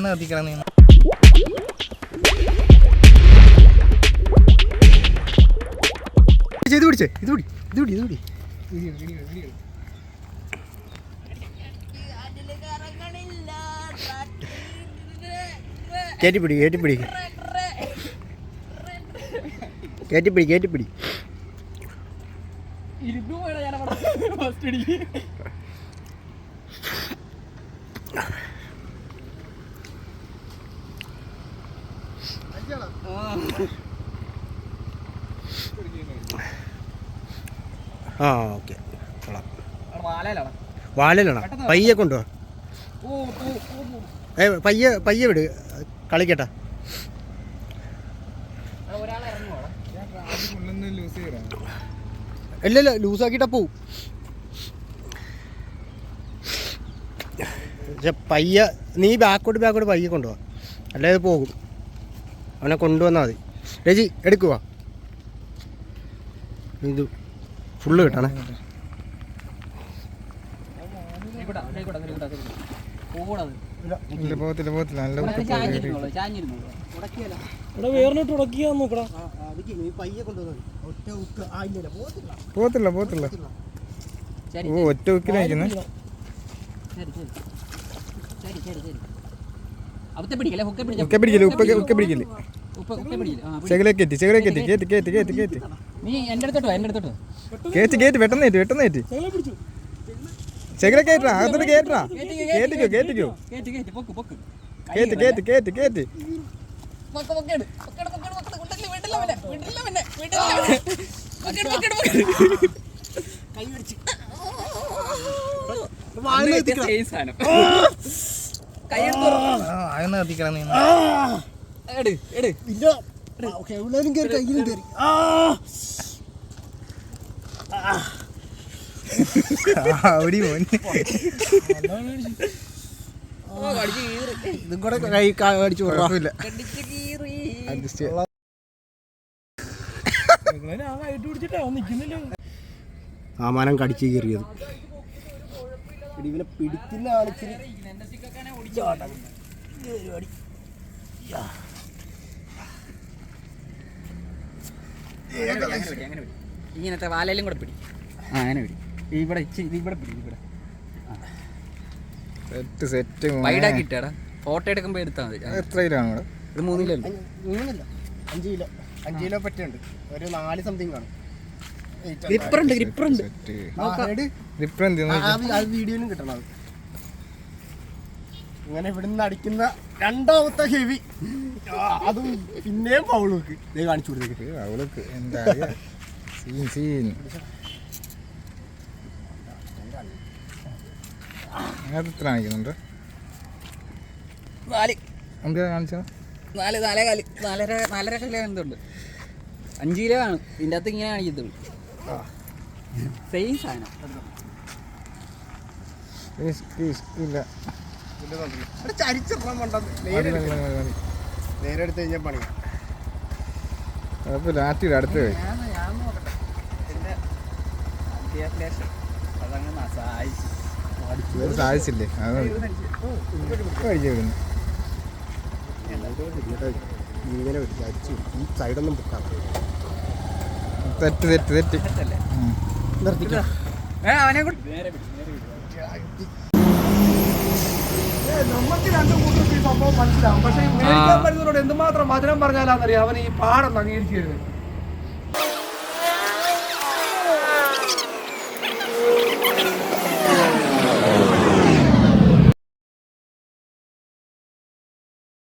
കത്തിക്കണം. നീ. ഇത് പിടിച്ചേ ഇത് പിടി ഇത് പിടി ഇത് പിടി. കയറ്റിപ്പിടി കയറ്റിപ്പിടി കയറ്റിപ്പിടി കയറ്റിപ്പിടി ആ ഓക്കെ. കൊള്ളാം. വാലയിലാണോ? പയ്യെ കൊണ്ടുപോ. ഏ പയ്യെ പയ്യെ വിട്. കളിക്കട്ടെ. അവിടെ ലൂസ് ഇറങ്ങുവാടാ ഇല്ല ഇല്ല ലൂസാക്കിയിട്ടാ പോവും പയ്യ നീ ബാക്കോട്ട് ബാക്കോട്ട് പയ്യെ കൊണ്ടുപോവാ അല്ലാതെ പോകും. അവനെ കൊണ്ടുവന്നാൽ മതി. രജി എടുക്കുക ഇത് ഫുള്ള് കിട്ടണേ. ഇവിടെ ഇവിടെ ഇവിടെ ഇവിടെ പോകണത് ഇല്ല പോകത്തില്ല പോകത്തില്ല. നല്ല ചാഞ്ഞിരുന്നോളൂ ചാഞ്ഞിരുന്നോളൂ. ഉടക്കിയല്ല ഇവിടെ വേറിട്ട് ഉടക്കിയാ നോക്കടാ. പോകത്തില്ല. പോകത്തില്ല ഓ ഒറ്റ ഉക്കിലായിരിക്കുന്നേ ശരി ശരി. ശരി ശരി ശരി. അവത്തെ പിടിക്കല്ലേ? ഹുക്കെ പിടിച്ച ഉക്കെ പിടിക്കില്ല ഉപ്പൊക്കെ ഉക്കെ പിടിക്കില്ല ഉപ്പ ഉക്കെ പിടിക്കില്ല ആ പിടി. ചെകിലെ കയറ്റി ചെകിലെ കയറ്റി കയറ്റി കയറ്റി കയറ്റി കയറ്റി നീ എന്റെ അടുത്തോട്ടോ എന്റെ അടുത്തോട്ടോ. കേറ്റി കേറ്റി കയറ്റി കേട്ടാ അകത്തോട്ട് കയറ്റി കേട്ടിക്കോ കേട്ടിക്കോ കേട്ട് കേട്ട് കേട്ട് കേട്ട് കയറി കയ്യിലും കയറി മോൻ ഓ കടിച്ച് ഇതും കൂടെ കൈ അടിച്ചു കുഴപ്പമില്ല. കീറിയത്. ഇവനെ പിടിക്കുന്ന ആളിച്ചിരി. ഇങ്ങനത്തെ വാലയിലും കൂടെ പിടി. ആ അങ്ങനെ പിടി. ഇവിടെ ഇവിടെ ഇവിടെ. സെറ്റ് സെറ്റ് വൈഡാക്കി ഇട്ടാടാ. ഫോട്ടോ എടുക്കുമ്പോൾ എടുത്താൽ മതി. എത്ര കിലാണ് ഇവിടെ? ഇത് മൂന്ന് കിലോ. മൂന്നില്ല. അഞ്ച് കിലോ. അഞ്ച് കിലോ പറ്റുണ്ട് ഒരു നാല് സംതിങ് ആണ്. ഗ്രിപ്പർ ഉണ്ട് ഗ്രിപ്പർ ഉണ്ട്. ആ, എന്ത് ആ വീഡിയോയിലും കിട്ടണം അത്. ഇങ്ങനെ ഇവിടുന്ന് അടിക്കുന്ന രണ്ടാമത്തെ ഹെവി. അതും പിന്നെയും പൗളുക്ക് ദേ കാണിച്ചു കൊടുത്തേക്ക്. അവൾക്ക് എന്താ സീൻ സീൻ അതിനകത്ത് എത്ര കാണിക്കുന്നുണ്ട്. നാല്. എന്താ കാണിച്ചത്? നാല് നാലേ കാൽ. നാലര നാലര കിലോ എന്തുണ്ട്? അഞ്ച് കിലോ ആണ്. ഇതിന്റെ അകത്ത് ഇങ്ങനെ കാണിക്കത്തുള്ളൂ. സെയിം സാധനം. ഇല്ല. അവിടെ ചരിച്ചിടണം വേണ്ട മതി, നേരെ മതി, മതി, മതി. നേരെ എടുത്ത് കഴിഞ്ഞാൽ പണി. കുഴപ്പമില്ല. ആറ്റിയുടെ അടുത്ത് പോയി. ഞാൻ ഞാൻ നോക്കട്ടെ. എന്റെ അത്യാവശ്യം അതങ്ങനെ സഹായിച്ചു സാധിച്ചില്ലേ അത് ഇങ്ങനെ അടിച്ചു ഈ സൈഡൊന്നും പൊക്കാം തെറ്റ് തെറ്റ് തെറ്റ്. നിർത്തിക്കാം. നമുക്ക് രണ്ടു കൂട്ടർക്ക് ഈ സംഭവം മനസ്സിലാവും. പക്ഷെ എന്തുമാത്രം മധുരം പറഞ്ഞാലാന്നറിയാം. അവൻ ഈ പാടം അംഗീകരിച്ചു തരുന്നത്.